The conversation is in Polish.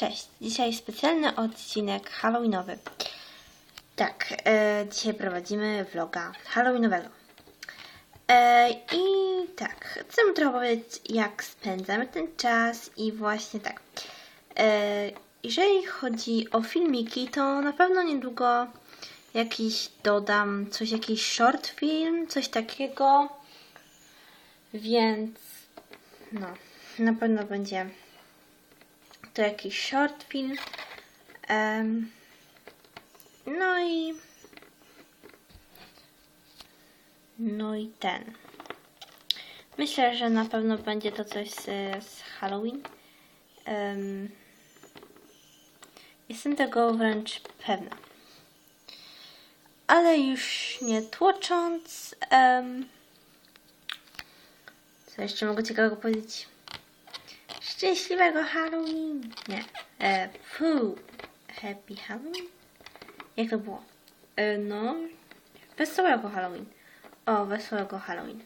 Cześć, dzisiaj specjalny odcinek Halloweenowy. Tak, e, dzisiaj prowadzimy vloga Halloweenowego. E, I tak, chcę trochę powiedzieć, jak spędzamy ten czas i właśnie tak. E, jeżeli chodzi o filmiki, to na pewno niedługo jakiś dodam coś, jakiś short film, coś takiego. Więc no, na pewno będzie to jakiś short film. Em, no i. No i ten. Myślę, że na pewno będzie to coś z, z Halloween. Em, jestem tego wręcz pewna. Ale już nie tłocząc. em, co jeszcze mogę ciekawego powiedzieć? Szczęśliwego Halloween! Nie. E, fu. Happy Halloween? Jak to było? E, no. Wesołego Halloween. O, wesołego Halloween.